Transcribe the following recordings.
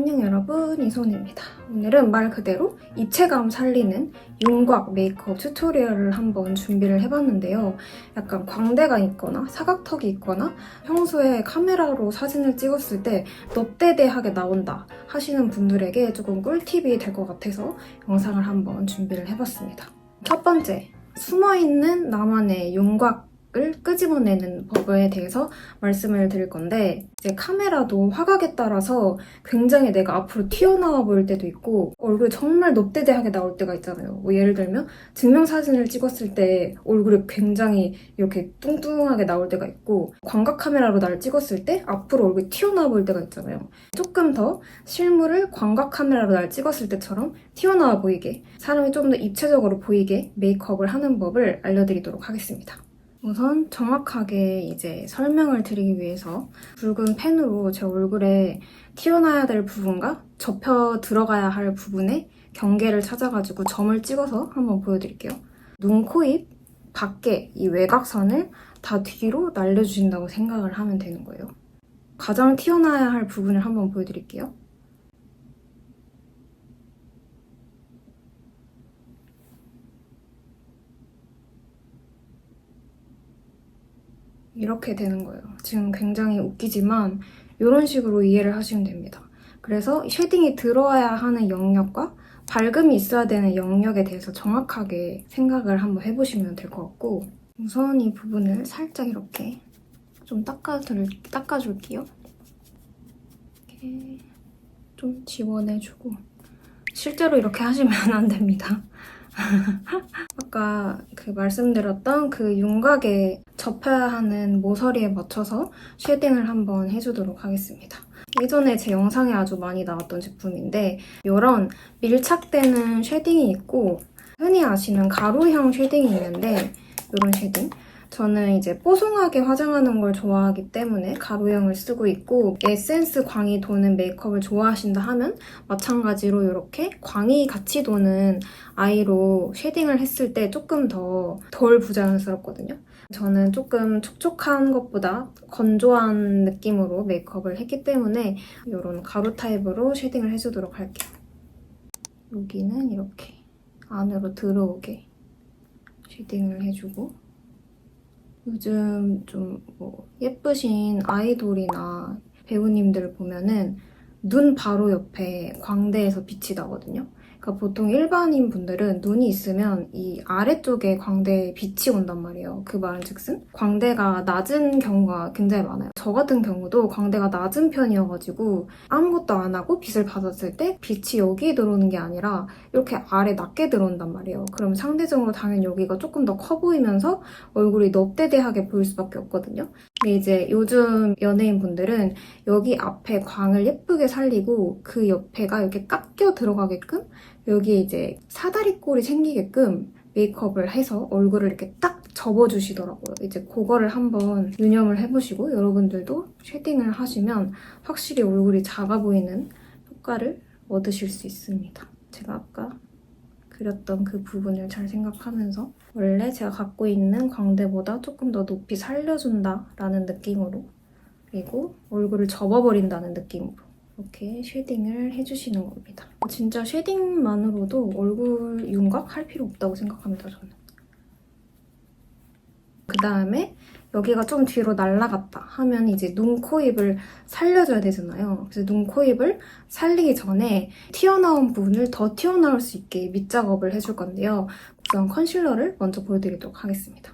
안녕 여러분 이손입니다. 오늘은 말 그대로 입체감 살리는 윤곽 메이크업 튜토리얼을 한번 준비를 해봤는데요. 약간 광대가 있거나 사각턱이 있거나 평소에 카메라로 사진을 찍었을 때 넙대대하게 나온다 하시는 분들에게 조금 꿀팁이 될 것 같아서 영상을 한번 준비를 해봤습니다. 첫 번째, 숨어있는 나만의 윤곽 을 끄집어내는 법에 대해서 말씀을 드릴 건데 이제 카메라도 화각에 따라서 굉장히 내가 앞으로 튀어나와 보일 때도 있고 얼굴이 정말 넙대대하게 나올 때가 있잖아요. 뭐 예를 들면 증명사진을 찍었을 때 얼굴이 굉장히 이렇게 뚱뚱하게 나올 때가 있고 광각 카메라로 나를 찍었을 때 앞으로 얼굴이 튀어나와 보일 때가 있잖아요. 조금 더 실물을 광각 카메라로 날 찍었을 때처럼 튀어나와 보이게 사람이 좀 더 입체적으로 보이게 메이크업을 하는 법을 알려드리도록 하겠습니다. 우선 정확하게 이제 설명을 드리기 위해서 붉은 펜으로 제 얼굴에 튀어나와야 될 부분과 접혀 들어가야 할 부분의 경계를 찾아가지고 점을 찍어서 한번 보여드릴게요. 눈, 코, 입, 밖에 이 외곽선을 다 뒤로 날려주신다고 생각을 하면 되는 거예요. 가장 튀어나와야 할 부분을 한번 보여드릴게요. 이렇게 되는 거예요. 지금 굉장히 웃기지만 이런 식으로 이해를 하시면 됩니다. 그래서 쉐딩이 들어와야 하는 영역과 밝음이 있어야 되는 영역에 대해서 정확하게 생각을 한번 해보시면 될 것 같고 우선 이 부분을 살짝 이렇게 좀 닦아줄, 닦아줄게요. 이렇게 좀 지원해주고 실제로 이렇게 하시면 안 됩니다. 아까 그 말씀드렸던 그 윤곽에 접혀야 하는 모서리에 맞춰서 쉐딩을 한번 해주도록 하겠습니다. 예전에 제 영상에 아주 많이 나왔던 제품인데 이런 밀착되는 쉐딩이 있고 흔히 아시는 가루형 쉐딩이 있는데 이런 쉐딩 저는 이제 뽀송하게 화장하는 걸 좋아하기 때문에 가루형을 쓰고 있고 에센스 광이 도는 메이크업을 좋아하신다 하면 마찬가지로 이렇게 광이 같이 도는 아이로 쉐딩을 했을 때 조금 더 덜 부자연스럽거든요. 저는 조금 촉촉한 것보다 건조한 느낌으로 메이크업을 했기 때문에 이런 가루 타입으로 쉐딩을 해주도록 할게요. 여기는 이렇게 안으로 들어오게 쉐딩을 해주고 요즘 좀 뭐 예쁘신 아이돌이나 배우님들 보면은 눈 바로 옆에 광대에서 빛이 나거든요. 그러니까 보통 일반인 분들은 눈이 있으면 이 아래쪽에 광대에 빛이 온단 말이에요. 그 말은 즉슨 광대가 낮은 경우가 굉장히 많아요. 저 같은 경우도 광대가 낮은 편이어가지고 아무것도 안 하고 빛을 받았을 때 빛이 여기 들어오는 게 아니라 이렇게 아래 낮게 들어온단 말이에요. 그럼 상대적으로 당연히 여기가 조금 더 커 보이면서 얼굴이 넙대대하게 보일 수밖에 없거든요. 근데 이제 요즘 연예인 분들은 여기 앞에 광을 예쁘게 살리고 그 옆에가 이렇게 깎여 들어가게끔 여기에 이제 사다리꼴이 생기게끔 메이크업을 해서 얼굴을 이렇게 딱 접어주시더라고요. 이제 그거를 한번 유념을 해보시고 여러분들도 쉐딩을 하시면 확실히 얼굴이 작아 보이는 효과를 얻으실 수 있습니다. 제가 아까 그렸던 그 부분을 잘 생각하면서 원래 제가 갖고 있는 광대보다 조금 더 높이 살려준다라는 느낌으로 그리고 얼굴을 접어버린다는 느낌으로 이렇게 쉐딩을 해주시는 겁니다. 진짜 쉐딩만으로도 얼굴 윤곽 할 필요 없다고 생각합니다, 저는. 그 다음에 여기가 좀 뒤로 날라갔다 하면 이제 눈, 코, 입을 살려줘야 되잖아요. 그래서 눈, 코, 입을 살리기 전에 튀어나온 부분을 더 튀어나올 수 있게 밑작업을 해줄 건데요. 우선 컨실러를 먼저 보여드리도록 하겠습니다.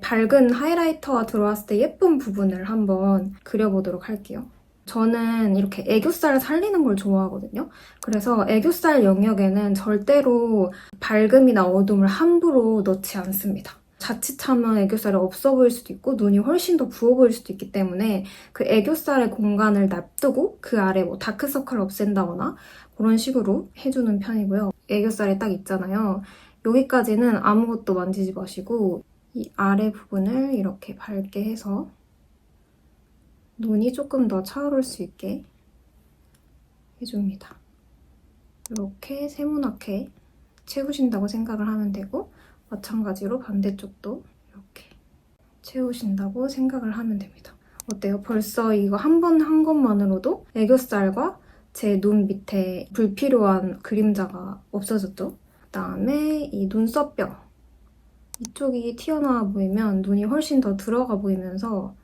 밝은 하이라이터가 들어왔을 때 예쁜 부분을 한번 그려보도록 할게요. 저는 이렇게 애교살 살리는 걸 좋아하거든요. 그래서 애교살 영역에는 절대로 밝음이나 어둠을 함부로 넣지 않습니다. 자칫하면 애교살이 없어 보일 수도 있고 눈이 훨씬 더 부어 보일 수도 있기 때문에 그 애교살의 공간을 놔두고 그 아래 뭐 다크서클을 없앤다거나 그런 식으로 해주는 편이고요. 애교살이 딱 있잖아요. 여기까지는 아무것도 만지지 마시고 이 아래 부분을 이렇게 밝게 해서 눈이 조금 더 차오를 수 있게 해줍니다. 이렇게 세모나게 채우신다고 생각을 하면 되고 마찬가지로 반대쪽도 이렇게 채우신다고 생각을 하면 됩니다. 어때요? 벌써 이거 한 번한 것만으로도 애교살과 제 눈 밑에 불필요한 그림자가 없어졌죠. 그다음에 이 눈썹뼈 이쪽이 튀어나와 보이면 눈이 훨씬 더 들어가 보이면서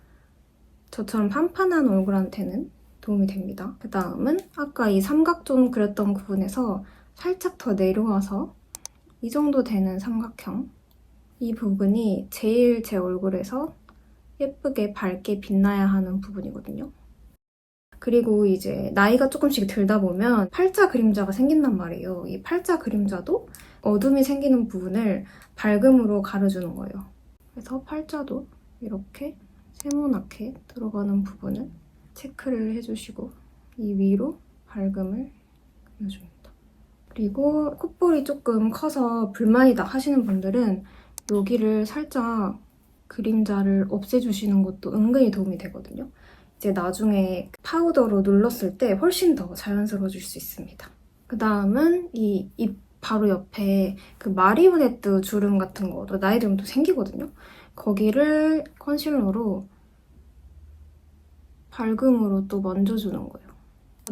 저처럼 판판한 얼굴한테는 도움이 됩니다. 그 다음은 아까 이 삼각존 그렸던 부분에서 살짝 더 내려와서 이 정도 되는 삼각형 이 부분이 제일 제 얼굴에서 예쁘게 밝게 빛나야 하는 부분이거든요. 그리고 이제 나이가 조금씩 들다 보면 팔자 그림자가 생긴단 말이에요. 이 팔자 그림자도 어둠이 생기는 부분을 밝음으로 가려주는 거예요. 그래서 팔자도 이렇게 세모나게 들어가는 부분을 체크를 해주시고 이 위로 밝음을 그려줍니다. 그리고 콧볼이 조금 커서 불만이다 하시는 분들은 여기를 살짝 그림자를 없애주시는 것도 은근히 도움이 되거든요. 이제 나중에 파우더로 눌렀을 때 훨씬 더 자연스러워질 수 있습니다. 그 다음은 이 입 바로 옆에 그 마리오네트 주름 같은 거도 나이 들면 또 생기거든요. 거기를 컨실러로 밝음으로 또 만져주는 거예요.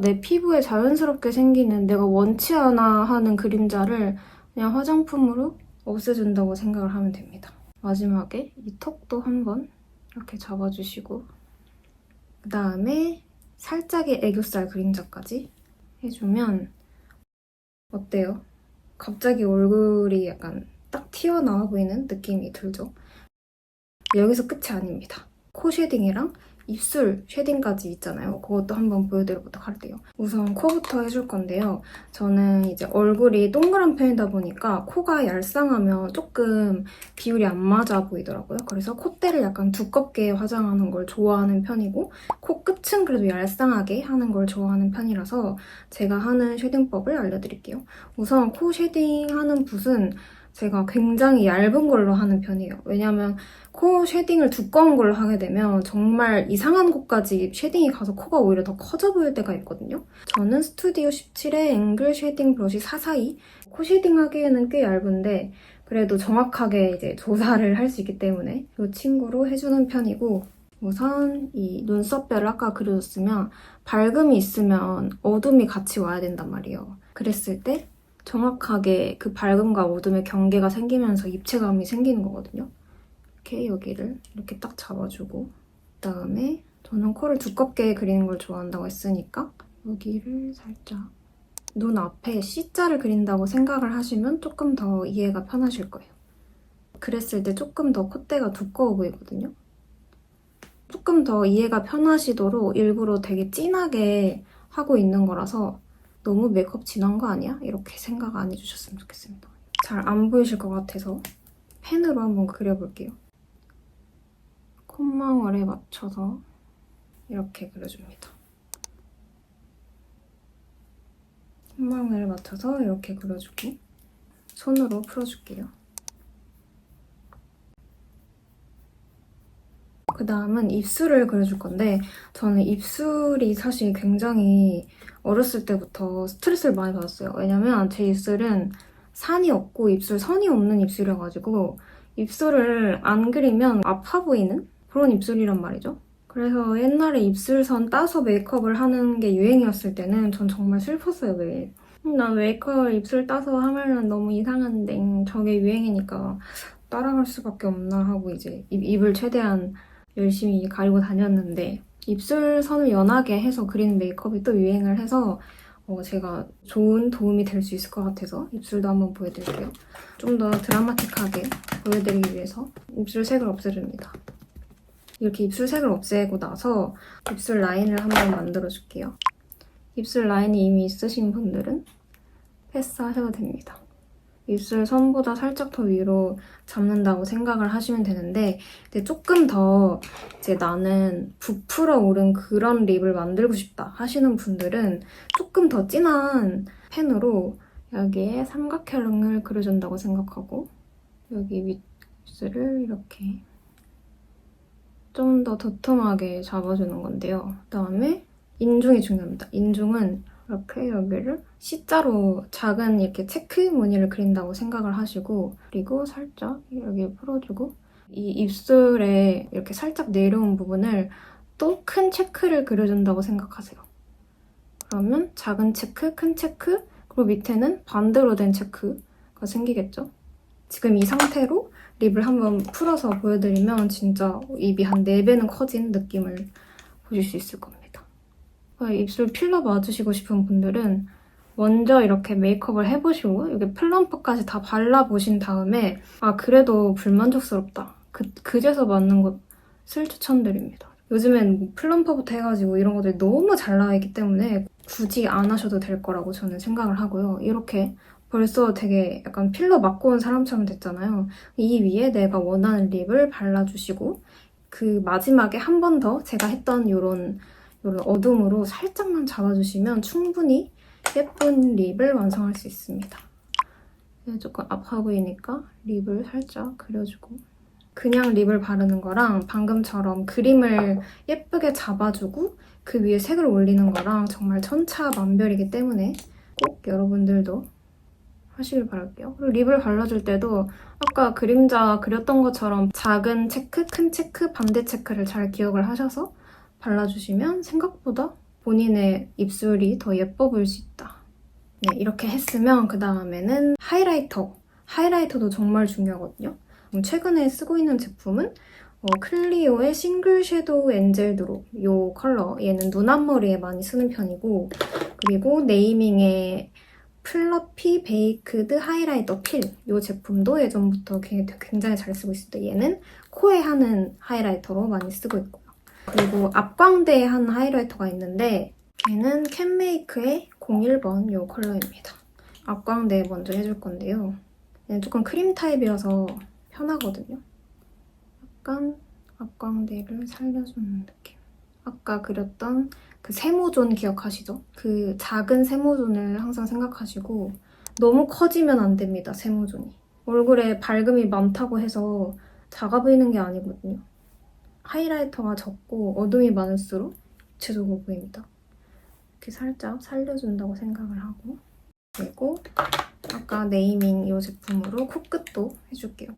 내 피부에 자연스럽게 생기는 내가 원치 않아 하는 그림자를 그냥 화장품으로 없애준다고 생각을 하면 됩니다. 마지막에 이 턱도 한번 이렇게 잡아주시고 그 다음에 살짝의 애교살 그림자까지 해주면 어때요? 갑자기 얼굴이 약간 딱 튀어나와 보이는 느낌이 들죠? 여기서 끝이 아닙니다. 코 쉐딩이랑 입술 쉐딩까지 있잖아요. 그것도 한번 보여드려보도록 할게요. 우선 코부터 해줄 건데요. 저는 이제 얼굴이 동그란 편이다 보니까 코가 얄쌍하면 조금 비율이 안 맞아 보이더라고요. 그래서 콧대를 약간 두껍게 화장하는 걸 좋아하는 편이고 코 끝은 그래도 얄쌍하게 하는 걸 좋아하는 편이라서 제가 하는 쉐딩법을 알려드릴게요. 우선 코 쉐딩하는 붓은 제가 굉장히 얇은 걸로 하는 편이에요. 왜냐면 코 쉐딩을 두꺼운 걸로 하게 되면 정말 이상한 곳까지 쉐딩이 가서 코가 오히려 더 커져 보일 때가 있거든요. 저는 스튜디오 17의 앵글 쉐딩 브러쉬 442. 코 쉐딩 하기에는 꽤 얇은데 그래도 정확하게 이제 조사를 할 수 있기 때문에 이 친구로 해주는 편이고 우선 이 눈썹뼈를 아까 그려줬으면 밝음이 있으면 어둠이 같이 와야 된단 말이에요. 그랬을 때 정확하게 그 밝음과 어둠의 경계가 생기면서 입체감이 생기는 거거든요. 이렇게 여기를 이렇게 딱 잡아주고 그다음에 저는 코를 두껍게 그리는 걸 좋아한다고 했으니까 여기를 살짝 눈 앞에 C자를 그린다고 생각을 하시면 조금 더 이해가 편하실 거예요. 그랬을 때 조금 더 콧대가 두꺼워 보이거든요. 조금 더 이해가 편하시도록 일부러 되게 진하게 하고 있는 거라서 너무 메이크업 진한 거 아니야? 이렇게 생각 안 해주셨으면 좋겠습니다. 잘 안 보이실 것 같아서 펜으로 한번 그려볼게요. 콧망울에 맞춰서 이렇게 그려줍니다. 콧망울에 맞춰서 이렇게 그려주고 손으로 풀어줄게요. 그 다음은 입술을 그려줄 건데 저는 입술이 사실 굉장히 어렸을 때부터 스트레스를 많이 받았어요. 왜냐면 제 입술은 산이 없고 입술 선이 없는 입술이어가지고 입술을 안 그리면 아파 보이는 그런 입술이란 말이죠. 그래서 옛날에 입술선 따서 메이크업을 하는 게 유행이었을 때는 전 정말 슬펐어요, 매일. 나 메이크업 입술 따서 하면은 너무 이상한데 저게 유행이니까 따라갈 수밖에 없나 하고 이제 입, 입을 최대한 열심히 가리고 다녔는데 입술선을 연하게 해서 그리는 메이크업이 또 유행을 해서 어, 제가 좋은 도움이 될 수 있을 것 같아서 입술도 한번 보여드릴게요. 좀 더 드라마틱하게 보여드리기 위해서 입술 색을 없애줍니다. 이렇게 입술 색을 없애고 나서 입술 라인을 한번 만들어줄게요. 입술 라인이 이미 있으신 분들은 패스하셔도 됩니다. 입술 선보다 살짝 더 위로 잡는다고 생각을 하시면 되는데 근데 조금 더 이제 나는 부풀어 오른 그런 립을 만들고 싶다 하시는 분들은 조금 더 진한 펜으로 여기에 삼각형을 그려준다고 생각하고 여기 윗입술을 이렇게 좀 더 도톰하게 잡아주는 건데요. 그 다음에 인중이 중요합니다. 인중은 이렇게 여기를 C자로 작은 이렇게 체크 무늬를 그린다고 생각을 하시고 그리고 살짝 여기 풀어주고 이 입술에 이렇게 살짝 내려온 부분을 또 큰 체크를 그려준다고 생각하세요. 그러면 작은 체크, 큰 체크, 그리고 밑에는 반대로 된 체크가 생기겠죠? 지금 이 상태로 립을 한번 풀어서 보여드리면 진짜 입이 한 4배는 커진 느낌을 보실 수 있을 겁니다. 그러니까 입술 필러 맞으시고 싶은 분들은 먼저 이렇게 메이크업을 해보시고 여기 플럼프까지 다 발라보신 다음에 아 그래도 불만족스럽다. 그, 그제서 맞는 것을 추천드립니다. 요즘엔 뭐 플럼퍼부터 해가지고 이런 것들이 너무 잘 나와 있기 때문에 굳이 안 하셔도 될 거라고 저는 생각을 하고요. 이렇게 벌써 되게 약간 필러 맞고 온 사람처럼 됐잖아요. 이 위에 내가 원하는 립을 발라주시고 그 마지막에 한 번 더 제가 했던 이런 이런 어둠으로 살짝만 잡아주시면 충분히 예쁜 립을 완성할 수 있습니다. 네, 조금 아파 보이니까 립을 살짝 그려주고 그냥 립을 바르는 거랑 방금처럼 그림을 예쁘게 잡아주고 그 위에 색을 올리는 거랑 정말 천차만별이기 때문에 꼭 여러분들도 하시길 바랄게요. 그리고 립을 발라줄 때도 아까 그림자 그렸던 것처럼 작은 체크, 큰 체크, 반대 체크를 잘 기억을 하셔서 발라주시면 생각보다 본인의 입술이 더 예뻐 보일 수 있다. 네, 이렇게 했으면 그 다음에는 하이라이터. 하이라이터도 정말 중요하거든요. 음, 최근에 쓰고 있는 제품은 어, 클리오의 싱글 섀도우 엔젤 드롭 이 컬러 얘는 눈 앞머리에 많이 쓰는 편이고 그리고 네이밍의 플러피 베이크드 하이라이터 필 이 제품도 예전부터 게- 굉장히 잘 쓰고 있습니다. 얘는 코에 하는 하이라이터로 많이 쓰고 있고요. 그리고 앞광대에 하는 하이라이터가 있는데 얘는 캔메이크의 01번 이 컬러입니다. 앞광대 먼저 해줄 건데요. 얘는 조금 크림 타입이어서 편하거든요. 약간 앞광대를 살려주는 느낌. 아까 그렸던 그 세모존 기억하시죠? 그 작은 세모존을 항상 생각하시고 너무 커지면 안 됩니다, 세모존이. 얼굴에 밝음이 많다고 해서 작아 보이는 게 아니거든요. 하이라이터가 적고 어둠이 많을수록 입체적으로 보입니다. 이렇게 살짝 살려준다고 생각을 하고 그리고 아까 네이밍 이 제품으로 코끝도 해줄게요.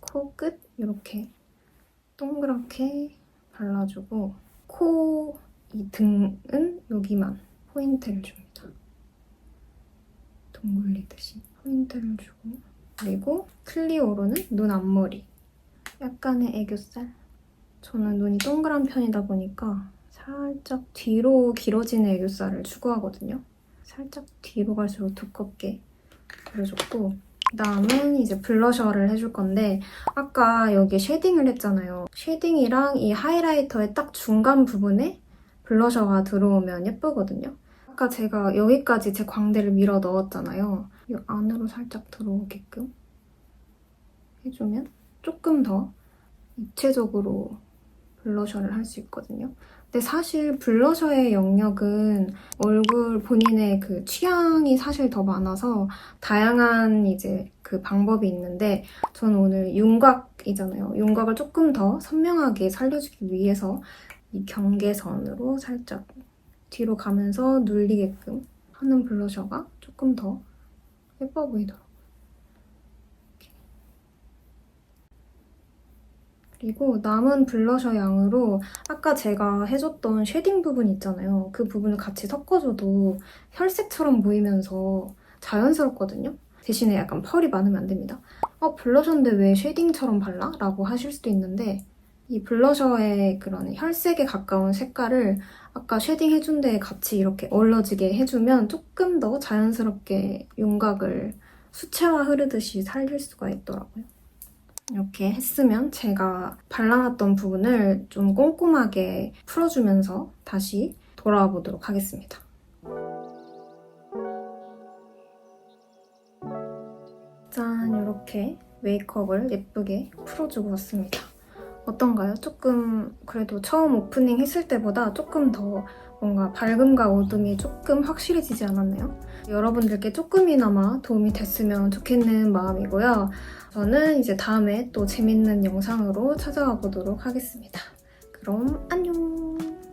코끝 이렇게 동그랗게 발라주고 코 이 등은 여기만 포인트를 줍니다. 동굴리듯이 포인트를 주고 그리고 클리오로는 눈 앞머리 약간의 애교살 저는 눈이 동그란 편이다 보니까 살짝 뒤로 길어지는 애교살을 추구하거든요. 살짝 뒤로 갈수록 두껍게 그려줬고 그다음은 이제 블러셔를 해줄 건데 아까 여기 쉐딩을 했잖아요. 쉐딩이랑 이 하이라이터의 딱 중간 부분에 블러셔가 들어오면 예쁘거든요. 아까 제가 여기까지 제 광대를 밀어 넣었잖아요. 이 안으로 살짝 들어오게끔 해주면 조금 더 입체적으로 블러셔를 할 수 있거든요. 근데 사실 블러셔의 영역은 얼굴 본인의 그 취향이 사실 더 많아서 다양한 이제 그 방법이 있는데 저는 오늘 윤곽이잖아요. 윤곽을 조금 더 선명하게 살려주기 위해서 이 경계선으로 살짝 뒤로 가면서 눌리게끔 하는 블러셔가 조금 더 예뻐 보이더라고요. 그리고 남은 블러셔 양으로 아까 제가 해줬던 쉐딩 부분 있잖아요. 그 부분을 같이 섞어줘도 혈색처럼 보이면서 자연스럽거든요. 대신에 약간 펄이 많으면 안 됩니다. 어, 블러셔인데 왜 쉐딩처럼 발라? 라고 하실 수도 있는데 이 블러셔의 그런 혈색에 가까운 색깔을 아까 쉐딩 해준 데에 같이 이렇게 어우러지게 해주면 조금 더 자연스럽게 윤곽을 수채화 흐르듯이 살릴 수가 있더라고요. 이렇게 했으면 제가 발라놨던 부분을 좀 꼼꼼하게 풀어주면서 다시 돌아와 보도록 하겠습니다. 짠! 이렇게 메이크업을 예쁘게 풀어주고 왔습니다. 어떤가요? 조금 그래도 처음 오프닝 했을 때보다 조금 더 뭔가 밝음과 어둠이 조금 확실해지지 않았나요? 여러분들께 조금이나마 도움이 됐으면 좋겠는 마음이고요. 저는 이제 다음에 또 재밌는 영상으로 찾아와 보도록 하겠습니다. 그럼 안녕!